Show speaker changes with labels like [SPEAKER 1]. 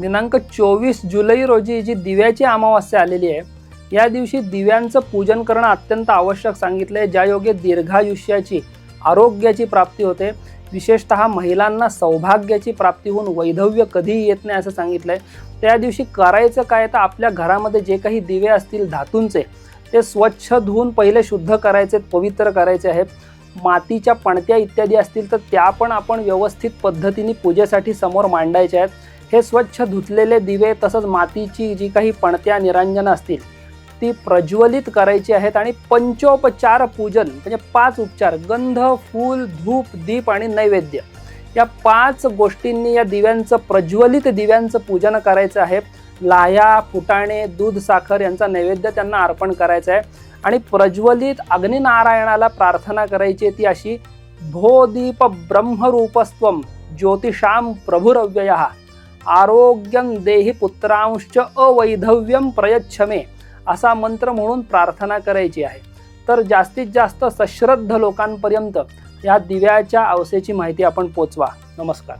[SPEAKER 1] दिनांक चोवीस जुलै रोजी जी दिव्याची अमावास्या आलेली आहे या दिवशी दिव्यांचं पूजन करणं अत्यंत आवश्यक सांगितलं आहे ज्यायोगे दीर्घायुष्याची आरोग्याची प्राप्ती होते. विशेषतः महिलांना सौभाग्याची प्राप्ती होऊन वैधव्य कधीही येत नाही असं सांगितलं आहे त्या दिवशी करायचं काय तर आपल्या घरामध्ये जे काही दिवे असतील धातूंचे ते स्वच्छ धुवून पहिले शुद्ध करायचे पवित्र करायचे आहेत. मातीच्या पणत्या इत्यादी असतील तर त्या पण आपण व्यवस्थित पद्धतीने पूजेसाठी समोर मांडायच्या आहेत. हे स्वच्छ धुतलेले दिवे तसंच मातीची जी काही पणत्या निरांजनं असतील ती प्रज्वलित करायची आहेत आणि पंचोपचार पूजन म्हणजे पाच उपचार गंध फूल धूप दीप आणि नैवेद्य. या पाच गोष्टींनी या दिव्यांचं प्रज्वलित दिव्यांचं पूजन करायचं आहे. लाह्या फुटाणे दूध साखर यांचा नैवेद्य त्यांना अर्पण करायचा आहे. आणि प्रज्वलित अग्निनारायणाला प्रार्थना करायची आहे ती अशी भो दीप ब्रह्मरूपस्त्वम ज्योतिषाम प्रभुरव्यय. आरोग्यं देहि पुत्रांश्च अवैधव्यम प्रयच्छमे असा मंत्र म्हणून प्रार्थना करायची आहे. तर जास्तीत जास्त सश्रद्ध लोकांपर्यंत या दिव्याच्या अवसेची माहिती आपण पोचवा. नमस्कार.